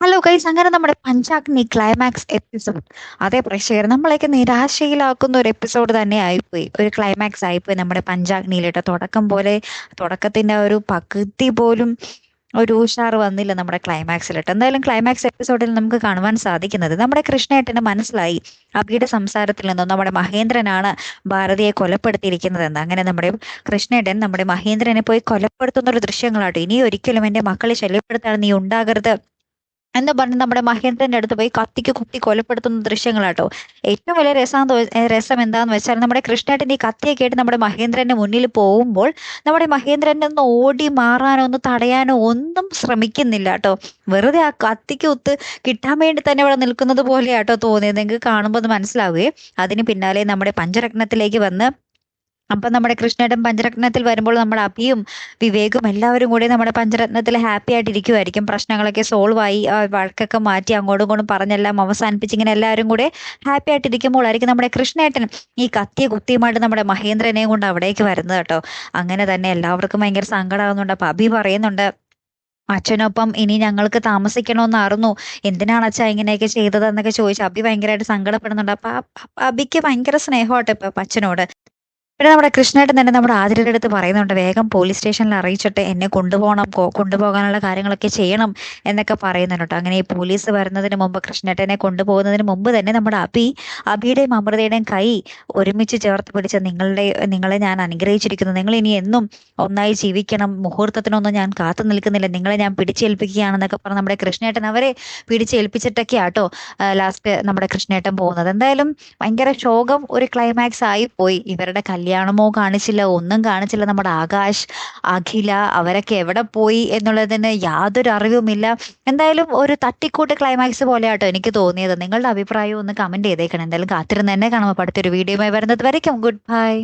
Hello കൈസ് അങ്ങനെ നമ്മുടെ പഞ്ചാഗ്നി ക്ലൈമാക്സ് എപ്പിസോഡ് അതേ പ്രേക്ഷകർ നമ്മളെയൊക്കെ നിരാശയിലാക്കുന്ന ഒരു എപ്പിസോഡ് തന്നെ ആയിപ്പോയി. ഒരു ക്ലൈമാക്സ് ആയിപ്പോയി നമ്മുടെ പഞ്ചാഗ്നിയിലിട്ട്. തുടക്കം പോലെ തുടക്കത്തിന്റെ ഒരു പകുതി പോലും ഒരു ഉഷാർ വന്നില്ല നമ്മുടെ ക്ലൈമാക്സിലിട്ട് എന്തായാലും ക്ലൈമാക്സ് എപ്പിസോഡിൽ നമുക്ക് കാണുവാൻ സാധിക്കുന്നത് നമ്മുടെ കൃഷ്ണേട്ടന് മനസ്സിലായി. അബിയുടെ സംസാരത്തിൽ നിന്നും നമ്മുടെ മഹേന്ദ്രനാണ് ഭാരതിയെ കൊലപ്പെടുത്തിയിരിക്കുന്നതെന്ന്. അങ്ങനെ നമ്മുടെ കൃഷ്ണേട്ടൻ നമ്മുടെ മഹേന്ദ്രനെ പോയി കൊലപ്പെടുത്തുന്ന ഒരു ദൃശ്യങ്ങളാട്ടോ. ഇനി ഒരിക്കലും എന്റെ മക്കളെ ശല്യപ്പെടുത്താൻ നീ ഉണ്ടാകരുത്. എന്ന് പറഞ്ഞ് നമ്മുടെ മഹേന്ദ്രന്റെ അടുത്ത് പോയി കത്തിക്ക് കുത്തി കൊലപ്പെടുത്തുന്ന ദൃശ്യങ്ങളാട്ടോ. ഏറ്റവും വലിയ രസം രസം എന്താന്ന് വെച്ചാൽ നമ്മുടെ കൃഷ്ണേട്ടൻ ഈ കത്തിയൊക്കെ ആയിട്ട് നമ്മുടെ മഹേന്ദ്രന്റെ മുന്നിൽ പോകുമ്പോൾ നമ്മുടെ മഹേന്ദ്രനെ ഒന്ന് ഓടി മാറാനോ ഒന്ന് തടയാനോ ഒന്നും ശ്രമിക്കുന്നില്ല കേട്ടോ. വെറുതെ ആ കത്തിക്ക് കുത്ത് കിട്ടാൻ വേണ്ടി തന്നെ ഇവിടെ നിൽക്കുന്നത് പോലെയാട്ടോ തോന്നിയത്. നിങ്ങൾക്ക് കാണുമ്പോൾ അത് മനസ്സിലാവുകയും അതിന് പിന്നാലെ നമ്മുടെ പഞ്ചരത്നത്തിലേക്ക് വന്ന് അപ്പൊ നമ്മുടെ കൃഷ്ണേട്ടൻ പഞ്ചരത്നത്തിൽ വരുമ്പോൾ നമ്മുടെ അഭിയും വിവേകും എല്ലാവരും കൂടി നമ്മുടെ പഞ്ചരത്നത്തിൽ ഹാപ്പി ആയിട്ട് ഇരിക്കുമായിരിക്കും പ്രശ്നങ്ങളൊക്കെ സോൾവ് ആയി വഴക്കൊക്കെ മാറ്റി അങ്ങോട്ടും ഇങ്ങോട്ടും പറഞ്ഞെല്ലാം അവസാനിപ്പിച്ച് ഇങ്ങനെ എല്ലാവരും കൂടെ ഹാപ്പി ആയിട്ട് ഇരിക്കുമ്പോഴായിരിക്കും നമ്മുടെ കൃഷ്ണേട്ടൻ ഈ കത്തിയ കുത്തിയുമായിട്ട് നമ്മുടെ മഹേന്ദ്രനെയും കൊണ്ട് അവിടേക്ക് വരുന്നത് കേട്ടോ അങ്ങനെ തന്നെ എല്ലാവർക്കും ഭയങ്കര സങ്കടമാകുന്നുണ്ട് അപ്പൊ അഭി പറയുന്നുണ്ട് അച്ഛനൊപ്പം ഇനി ഞങ്ങൾക്ക് താമസിക്കണമെന്നായിരുന്നു എന്തിനാണ് അച്ഛാ ഇങ്ങനെയൊക്കെ ചെയ്തതെന്നൊക്കെ ചോദിച്ചു അഭി ഭയങ്കരമായിട്ട് സങ്കടപ്പെടുന്നുണ്ട് അപ്പൊ അഭിക്ക് ഭയങ്കര സ്നേഹമാട്ടോ ഇപ്പൊ അച്ഛനോട് പിന്നെ നമ്മുടെ കൃഷ്ണേട്ടൻ തന്നെ നമ്മുടെ ആതിരയുടെ അടുത്ത് പറയുന്നുണ്ട് വേഗം പോലീസ് സ്റ്റേഷനിൽ അറിയിച്ചിട്ട് എന്നെ കൊണ്ടുപോകണം കൊണ്ടുപോകാനുള്ള കാര്യങ്ങളൊക്കെ ചെയ്യണം എന്നൊക്കെ പറയുന്നുണ്ട്. അങ്ങനെ ഈ പോലീസ് വരുന്നതിന് മുമ്പ് കൃഷ്ണേട്ടനെ കൊണ്ടുപോകുന്നതിന് മുമ്പ് തന്നെ നമ്മുടെ അബി അബിയുടെയും അമൃതയുടെയും കൈ ഒരുമിച്ച് ചേർത്ത് പിടിച്ച് നിങ്ങളുടെ നിങ്ങളെ ഞാൻ അനുഗ്രഹിച്ചിരിക്കുന്നു. നിങ്ങൾ ഇനി എന്നും ഒന്നായി ജീവിക്കണം. മുഹൂർത്തത്തിനൊന്നും ഞാൻ കാത്തു നിൽക്കുന്നില്ല. നിങ്ങളെ ഞാൻ പിടിച്ചേൽപ്പിക്കുകയാണെന്നൊക്കെ പറഞ്ഞ് നമ്മുടെ കൃഷ്ണേട്ടൻ അവരെ പിടിച്ചേൽപ്പിച്ചിട്ടൊക്കെ ആട്ടോ ലാസ്റ്റ് നമ്മുടെ കൃഷ്ണേട്ടൻ പോകുന്നത്. എന്തായാലും ഭയങ്കര ശോകം ഒരു ക്ലൈമാക്സ് ആയി പോയി. ഇവരുടെ കല്യാണം കല്യാണമോ കാണിച്ചില്ല ഒന്നും കാണിച്ചില്ല. നമ്മുടെ ആകാശ് അഖില അവരൊക്കെ എവിടെ പോയി എന്നുള്ളതിന് യാതൊരു അറിവുമില്ല. എന്തായാലും ഒരു തട്ടിക്കൂട്ട് ക്ലൈമാക്സ് പോലെ ആട്ടോ എനിക്ക് തോന്നിയത്. നിങ്ങളുടെ അഭിപ്രായം ഒന്ന് കമന്റ് ചെയ്തേക്കണം. എന്തായാലും കാത്തിരുന്ന് തന്നെ കാണുമ്പോൾ അടുത്തൊരു വീഡിയോയുമായി വരുന്നത് വരയ്ക്കും. Good bye